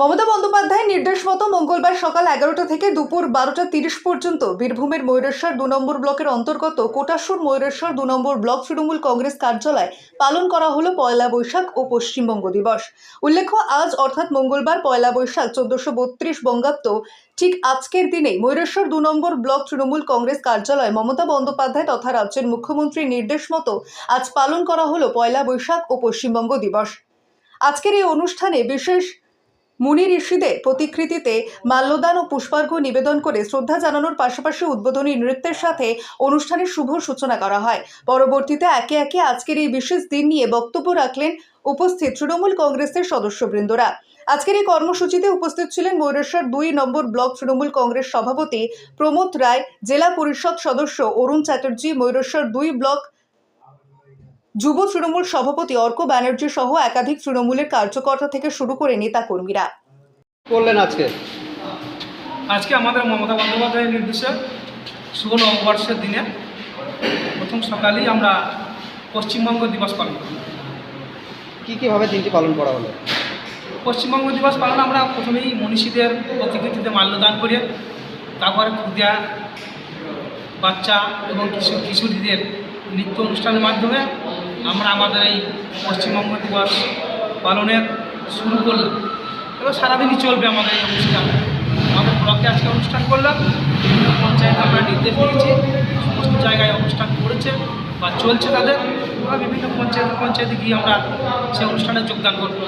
মমতা বন্দ্যোপাধ্যায়ের নির্দেশ মতো মঙ্গলবার সকাল এগারোটা থেকে দুপুর বারোটা তিরিশ পর্যন্ত বীরভূমের ময়ূরেশ্বর দু নম্বর ব্লকের অন্তর্গত কোটাসুর ময়ূরেশ্বর দু নম্বর ব্লক তৃণমূল কংগ্রেস কার্যালয় পালন করা হলো পয়লা বৈশাখ ও পশ্চিমবঙ্গ দিবস। উল্লেখ্য, আজ অর্থাৎ মঙ্গলবার পয়লা বৈশাখ চোদ্দশো বত্রিশ বঙ্গাব্দ, ঠিক আজকের দিনেই ময়ূরেশ্বর দু নম্বর ব্লক তৃণমূল কংগ্রেস কার্যালয় মমতা বন্দ্যোপাধ্যায় তথা রাজ্যের মুখ্যমন্ত্রীর নির্দেশ মতো আজ পালন করা হলো পয়লা বৈশাখ ও পশ্চিমবঙ্গ দিবস। আজকের এই অনুষ্ঠানে বিশেষ মুনি ঋষিদের প্রতিকৃতিতে মাল্যদান ও পুষ্পার্ঘ্য নিবেদন করে শ্রদ্ধা জানানোর পাশাপাশি উদ্বোধনী নৃত্যের সাথে অনুষ্ঠানের শুভ সূচনা করা হয়। পরবর্তীতে একে একে আজকের এই বিশেষ দিন নিয়ে বক্তব্য রাখলেন উপস্থিত তৃণমূল কংগ্রেসের সদস্যবৃন্দরা। আজকের এই কর্মসূচিতে উপস্থিত ছিলেন ময়ূরেশ্বর দুই নম্বর ব্লক তৃণমূল কংগ্রেস সভাপতি প্রমোদ রায়, জেলা পরিষদ সদস্য অরুণ চ্যাটার্জি, ময়ূরেশ্বর দুই ব্লক যুব তৃণমূল সভাপতি অর্ক ব্যানার্জি সহ একাধিক তৃণমূলের কার্যকর্তা থেকে শুরু করে নেতাকর্মীরা। করলেন আজকে? আজকে আমাদের মমতা বন্দ্যোপাধ্যায়ের নির্দেশে শুভ নববর্ষের দিনে প্রথম সকালেই আমরা পশ্চিমবঙ্গ দিবস পালন করি। কি কীভাবে দিনটি পালন করা হলো? পশ্চিমবঙ্গ দিবস পালন আমরা প্রথমেই মনীষীদের প্রতিকৃতিতে মাল্যদান করি। তারপরে ক্ষুদিয়া বাচ্চা এবং কিশোর কিশোরীদের নৃত্য অনুষ্ঠানের মাধ্যমে আমরা আমাদের এই পশ্চিমবঙ্গ দিবস পালনের শুরু করলাম। এবং সারাদিনই চলবে আমাদের এই অনুষ্ঠান। আমাদের ব্লকে আজকে অনুষ্ঠান করলাম। বিভিন্ন পঞ্চায়েত আমরা নির্দেশ দিয়েছি, সমস্ত জায়গায় অনুষ্ঠান করেছে বা চলছে তাদের। বিভিন্ন পঞ্চায়েত পঞ্চায়েতে গিয়ে আমরা সেই অনুষ্ঠানে যোগদান করব।